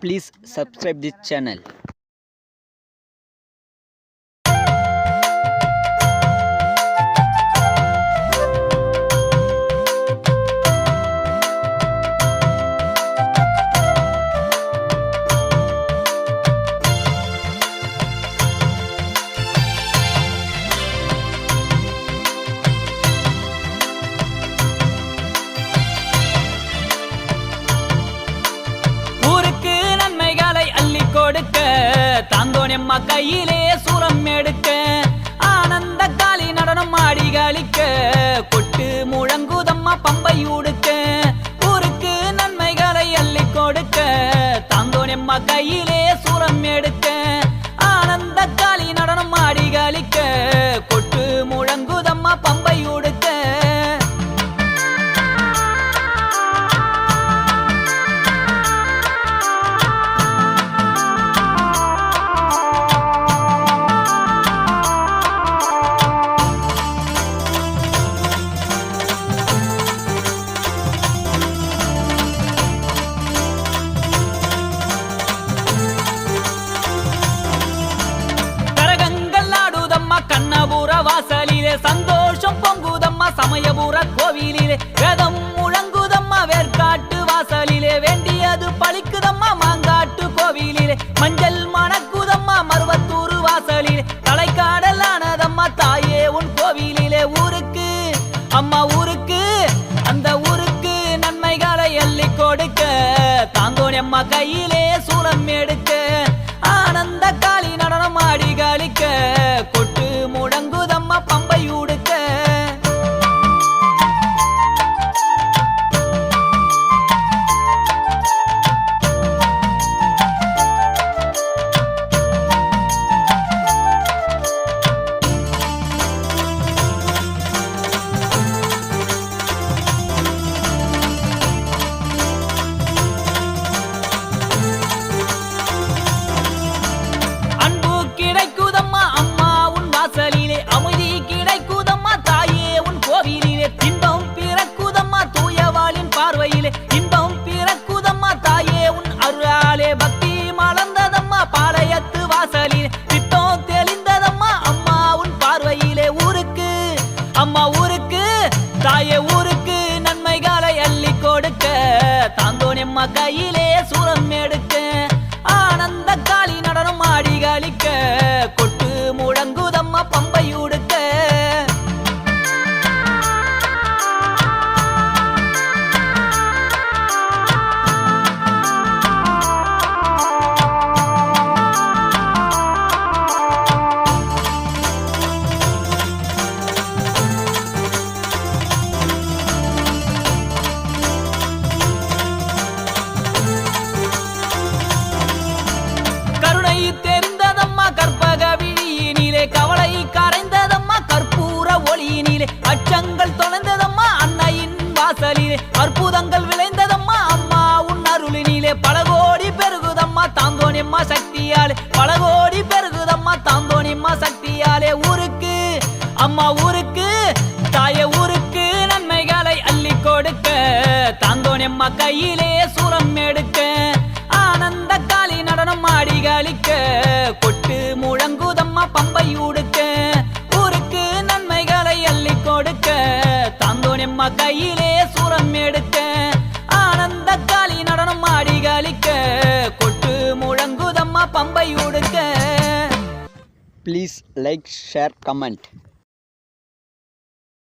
Please subscribe this channel. தாந்தோனம்மா கையிலே சூரம் எடுக்க ஆனந்த காலி நடனம் ஆடி கழிக்க கொட்டு முழங்குதம்மா பம்பை உடுக்க ஊருக்கு நன்மைகளை அள்ளி கொடுக்க தாந்தோனம்மா கையிலே சூரம் எடுக்க ஆனந்த காலி நடனம் ஆடி கழிக்க வாசலிலே சந்தோஷம் பொங்குதம்மா சமயபுர கோவிலிலே. வேதம் முழங்குதம்மா வேர்காட்டு வாசலிலே. வேண்டியது பழிக்குதம்மா மாங்காட்டு கோவிலிலே. மஞ்சள் மணக்குதம்மா மருவத்தூர் வாசலிலே. தலைக்காடலானதம்மா தாயே உன் கோவிலிலே. ஊருக்கு அம்மா ஊருக்கு அந்த ஊருக்கு நன்மைகளை எள்ளி கொடுக்க. தாங்கோனி அம்மா கையிலே அம்மா ஊருக்கு தாயே ஊருக்கு நன்மைகளை அள்ளி கொடுக்க தாந்தோன் அம்மா கையிலே அற்புதங்கள் விளைந்ததம்மா அம்மா. உன் அருளினிலே பல கோடி பெருகுதம்மா. தாந்தோனியம்மா சக்தியாலே பல கோடி பெருகுதம்மா. தாந்தோனியம்மா சக்தியாலே ஊருக்கு அம்மா ஊருக்கு தாய ஊருக்கு நன்மைகளை அள்ளி கொடுக்க. தாந்தோனியம்மா கையிலே சூரம் எடுக்க. ஆனந்த காலி நடனம் ஆடி கழிக்க கொட்டு முழங்குதம்மா பம்பை உடுக்க. ஊருக்கு நன்மைகளை அள்ளி கொடுக்க. தாந்தோனியம்மா கையில் பம்பை உடுக்க ப்ளீஸ் லைக் ஷேர் கமெண்ட்